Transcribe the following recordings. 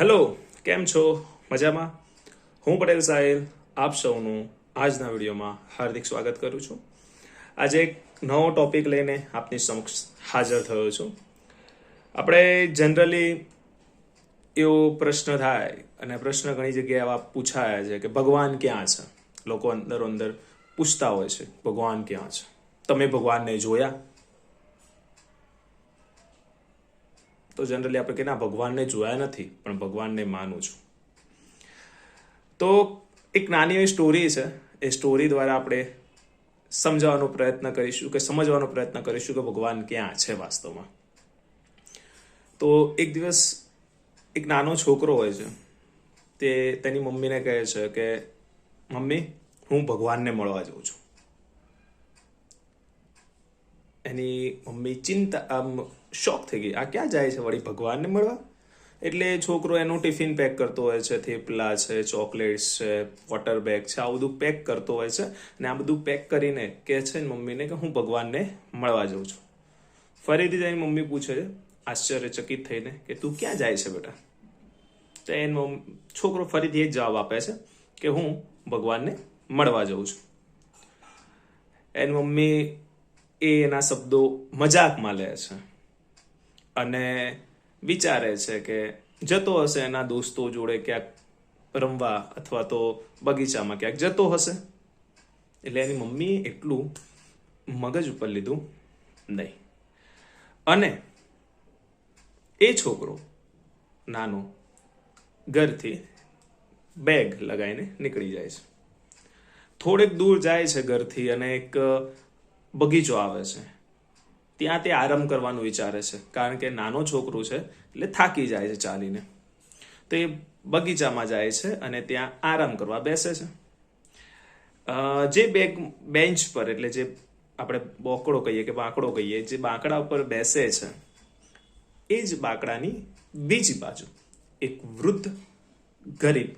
Hello કેમ છો? મજામાં? હું પટેલ સાહેલ આપ સૌનું આજના વિડીયોમાં હાર્દિક સ્વાગત કરું છું. આજે એક નવો ટોપિક લઈને આપની સમક્ષ હાજર થયો છું. આપણે જનરલી એવો પ્રશ્ન થાય અને પ્રશ્ન ઘણી જગ્યાએ એવા પૂછાયા છે કે ભગવાન ક્યાં છે? લોકો અંદરો અંદર પૂછતા હોય છે, ભગવાન ક્યાં છે? તમે ભગવાનને જોયા? તો જનરલી આપણે કે ના ભગવાનને જોયા નથી, પણ ભગવાનને માનું છું. તો એક નાની એવી સ્ટોરી છે. એ સ્ટોરી દ્વારા આપણે સમજાવવાનો પ્રયત્ન કરીશું કે સમજવાનો પ્રયત્ન કરીશું કે ભગવાન ક્યાં છે વાસ્તવમાં. તો એક દિવસ એક નાનો છોકરો હોય છે, તે તેની મમ્મીને કહે છે કે, મમ્મી, હું ભગવાનને મળવા જાઉં છું. એની મમ્મી ચિંતા, આમ શોક થઈ ગઈ. આ ક્યાં જાય છે વળી? ભગવાનને મળવા? એટલે છોકરો એનું ટિફિન પેક કરતો હોય છે, થેપલા છે, ચોકલેટ્સ છે વોટર બેગ છે આ બધું પેક કરતો હોય છે. અને આ બધું પેક કરીને કહે છે મમ્મીને કે હું ભગવાનને મળવા જાઉં છું. ફરીથી તેની મમ્મી પૂછે છે, આશ્ચર્યચકિત થઈને કે તું ક્યાં જાય છે બેટા? તો એનો છોકરો ફરીથી એ જ જવાબ આપે છે કે હું ભગવાનને મળવા જાઉં છું. એની મમ્મી એ એના શબ્દો મજાકમાં લે છે. અને વિચારે છે કે જતો હશે એના દોસ્તો જોડે ક્યાંક રમવા અથવા તો બગીચામાં ક્યાંક જતો હશે. એટલે એની મમ્મીએ એટલું મગજ ઉપર લીધું નહીં. અને એ છોકરો નાનો ઘરથી બેગ લગાવીને નીકળી જાય છે. થોડેક દૂર જાય છે ઘરથી અને એક બગીચો આવે છે. ત્યાં તે આરામ કરવાનું વિચારે છે. કારણ કે નાનો છોકરો છે એટલે થાકી જાય છે ચાલીને. તો એ બગીચામાં જાય છે અને ત્યાં આરામ કરવા બેસે છે. જે બેગ બેન્ચ પર એટલે જે આપણે બોકડો કહીએ કે બાંકડો કહીએ, જે બાંકડા ઉપર બેસે છે, એ જ બાંકડાની બીજી બાજુ એક વૃદ્ધ, ગરીબ,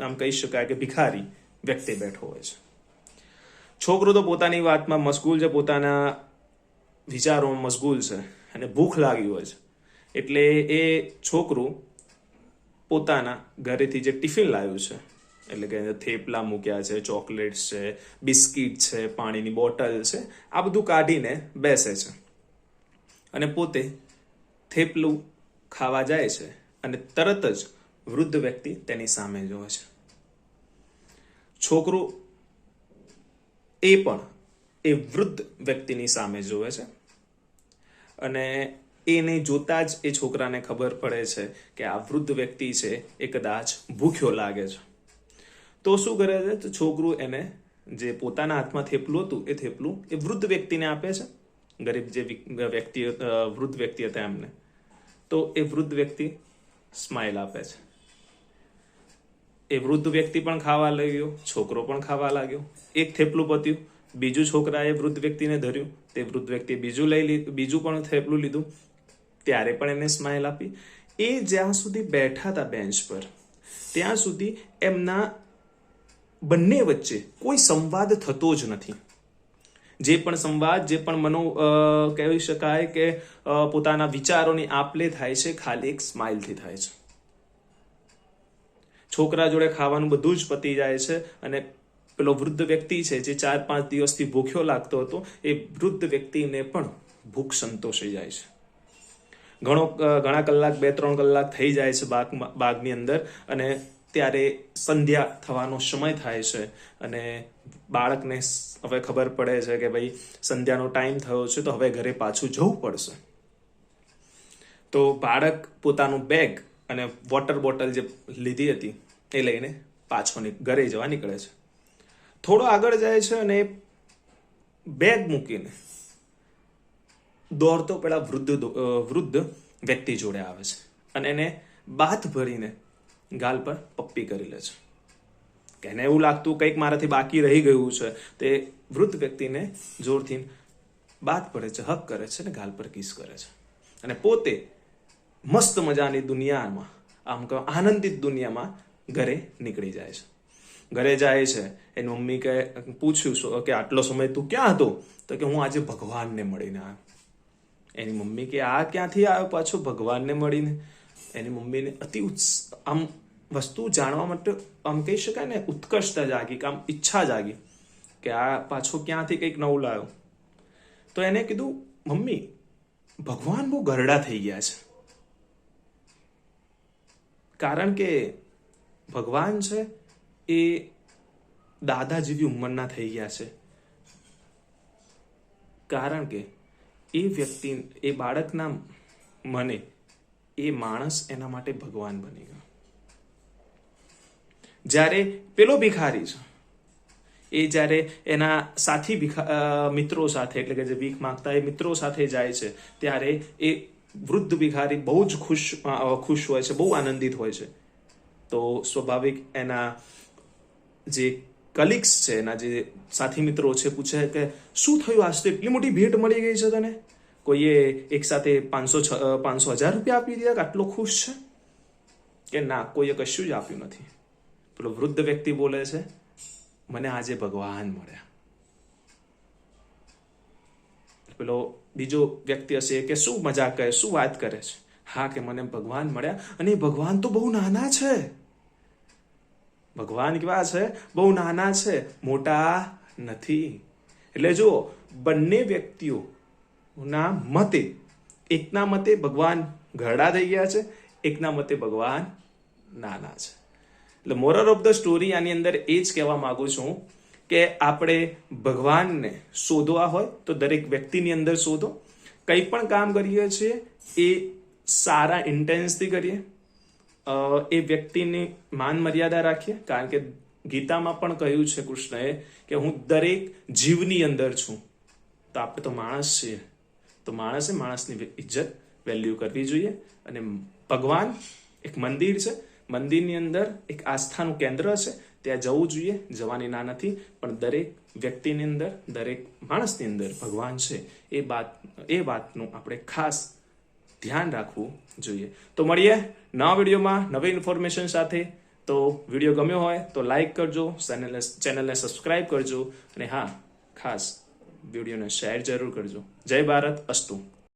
આમ કહી શકાય કે ભિખારી વ્યક્તિ બેઠો હોય છે. છોકરો તો પોતાની વાતમાં મશગુલ છે, પોતાના વિચારોમાં મશગુલ છે અને ભૂખ લાગી હોય છે. એટલે એ છોકરું પોતાના ઘરેથી જે ટિફિન લાવ્યું છે, એટલે કે થેપલા મૂક્યા છે, ચોકલેટ્સ છે, બિસ્કિટ છે, પાણીની બોટલ છે, આ બધું કાઢીને બેસે છે. અને પોતે થેપલું ખાવા જાય છે અને તરત જ વૃદ્ધ વ્યક્તિ તેની સામે જોવે છે. છોકરું એ પણ એ વૃદ્ધ વ્યક્તિની સામે જોવે છે. અને એને જોતા જ એ છોકરાને ખબર પડે છે કે આ વૃદ્ધ વ્યક્તિ છે એ કદાચ ભૂખ્યો લાગે છે. તો શું કરે છે? તો છોકરું એને જે પોતાના હાથમાં થેપલું હતું, એ થેપલું એ વૃદ્ધ વ્યક્તિને આપે છે. ગરીબ જે વ્યક્તિ વૃદ્ધ વ્યક્તિ હતા એમને. તો એ વૃદ્ધ વ્યક્તિ સ્માઇલ આપે છે. એ વૃદ્ધ વ્યક્તિ પણ ખાવા લાગ્યો, છોકરો પણ ખાવા લાગ્યો. એક થેપલું પત્યું, બીજું છોકરાએ વૃદ્ધ વ્યક્તિને ધર્યું. તે વૃદ્ધ વ્યક્તિએ બીજું લઈ લીધું, બીજું પણ થેપલું લીધું. ત્યારે પણ એને સ્માઇલ આપી. એ જ્યાં સુધી બેઠા હતા બેન્ચ પર, ત્યાં સુધી એમના બંને વચ્ચે કોઈ સંવાદ થતો જ નથી. જે પણ સંવાદ, જે પણ મનો કહેવી કહી શકાય કે પોતાના વિચારોની આપલે થાય છે, ખાલી એક સ્માઇલથી થાય છે. છોકરા જોડે ખાવાનું બધું જ પતી જાય છે અને પેલો વૃદ્ધ વ્યક્તિ છે જે ચાર પાંચ દિવસથી ભૂખ્યો લાગતો હતો, એ વૃદ્ધ વ્યક્તિને પણ ભૂખ સંતોષી જાય છે. ઘણો ઘણા કલાક, બે, ત્રણ કલાક થઈ જાય છે બાગમાં બાગની અંદર અને ત્યારે સંધ્યા થવાનો સમય થાય છે અને બાળકને હવે ખબર પડે છે કે ભાઈ સંધ્યાનો ટાઈમ થયો છે તો હવે ઘરે પાછું જવું પડશે. તો બાળક પોતાનું બેગ અને વોટર બોટલ જે લીધી હતી, એ લઈને પાછો ઘરે જવા નીકળે છે. થોડો આગળ જાય છે અને બેગ મૂકીને દોડતો પેલા વૃદ્ધ વૃદ્ધ વ્યક્તિ જોડે આવે છે અને એને બાથ ભરીને ગાલ પર પપ્પી કરી લે છે. એને એવું લાગતું કંઈક મારાથી બાકી રહી ગયું છે. તે વૃદ્ધ વ્યક્તિને જોરથી બાથ ભરે છે, હક કરે છે અને ગાલ પર કિસ કરે છે. અને પોતે મસ્ત મજાની દુનિયામાં, આમ કહો, આનંદિત દુનિયામાં ઘરે નીકળી જાય છે. ઘરે જાય છે એની મમ્મી કે પૂછ્યું કે આટલો સમય તું ક્યાં હતો? તો કે હું આજે ભગવાનને મળીને આવ્યો. એની મમ્મી કે, આ ક્યાંથી આવ્યો પાછો ભગવાનને મળીને? એની મમ્મીને અતિ ઉત્સ, આમ વસ્તુ જાણવા માટે, આમ કહી શકાય ને, ઉત્કર્ષતા જાગી કે આમ ઈચ્છા જાગી કે આ પાછો ક્યાંથી કંઈક નવું લાવ્યો. તો એને કીધું, મમ્મી, ભગવાન બહુ ગરડા થઈ ગયા છે. કારણ કે ભગવાન છે એ દાદા જેવી ઉંમરના થઈ ગયા છે. કારણ કે એ વ્યક્તિ, એ બાળકના મને એ માણસ એના માટે ભગવાન બની ગયો. જ્યારે પેલો ભિખારી છે, એ જ્યારે એના સાથી મિત્રો સાથે, એટલે કે જે ભીખ માંગતા એ મિત્રો સાથે જાય છે, ત્યારે એ વૃદ્ધ ભિખારી બહુ જ ખુશ ખુશ હોય છે, બહુ આનંદિત હોય છે. તો સ્વાભાવિક એના જે કલિગ્સ છે, એના જે સાથી મિત્રો છે, પૂછે કે શું થયું આજ તો એટલી મોટી ભેટ મળી ગઈ છે તને? કોઈએ એક સાથે પાંચસો પાંચસો હજાર રૂપિયા આપી દીધા કે આટલો ખુશ છે? કે ના, કોઈએ કશું જ આપ્યું નથી. પેલો વૃદ્ધ વ્યક્તિ બોલે છે, મને આજે ભગવાન મળ્યા. પેલો બીજો વ્યક્તિ હશે કે શું મજા કરે, શું વાત કરે છે? હા કે મને ભગવાન મળ્યા અને ભગવાન તો બહુ નાના છે. ભગવાન કેવા છે? બહુ નાના છે. મોટા નથી. એટલે જુઓ, બંને વ્યક્તિઓના મતે એકના મતે ભગવાન ઘરડા થઈ ગયા છે, એકના મતે ભગવાન નાના છે. એટલે મોરલ ઓફ ધ સ્ટોરી આની અંદર એ જ કહેવા માગું છું કે આપણે ભગવાનને શોધવા હોય તો દરેક વ્યક્તિની અંદર શોધો. કંઈ પણ કામ કરીએ છીએ એ સારા ઇન્ટેન્સથી કરીએ. એ વ્યક્તિની માન મર્યાદા રાખીએ. કારણ કે ગીતામાં પણ કહ્યું છે કૃષ્ણએ કે હું દરેક જીવની અંદર છું. તો આપણે તો માણસ છીએ. તો માણસે માણસની ઇજ્જત વેલ્યુ કરવી જોઈએ. અને ભગવાન એક મંદિર છે. મંદિરની અંદર એક આસ્થાનું કેન્દ્ર છે ત્યાં જવું જોઈએ. જવાની ના નથી. પણ દરેક વ્યક્તિની અંદર, દરેક માણસની અંદર ભગવાન છે. એ વાત એ વાતનું આપણે ખાસ ધ્યાન રાખવું જોઈએ. તો મળીએ નવા વિડીયોમાં, નવી ઇન્ફોર્મેશન સાથે. તો વીડિયો ગમ્યો હોય તો લાઇક કરજો, ચેનલને ચેનલને સબસ્ક્રાઇબ કરજો. અને હા, ખાસ વિડીયોને શેર જરૂર કરજો. જય ભારત, અસ્તુ.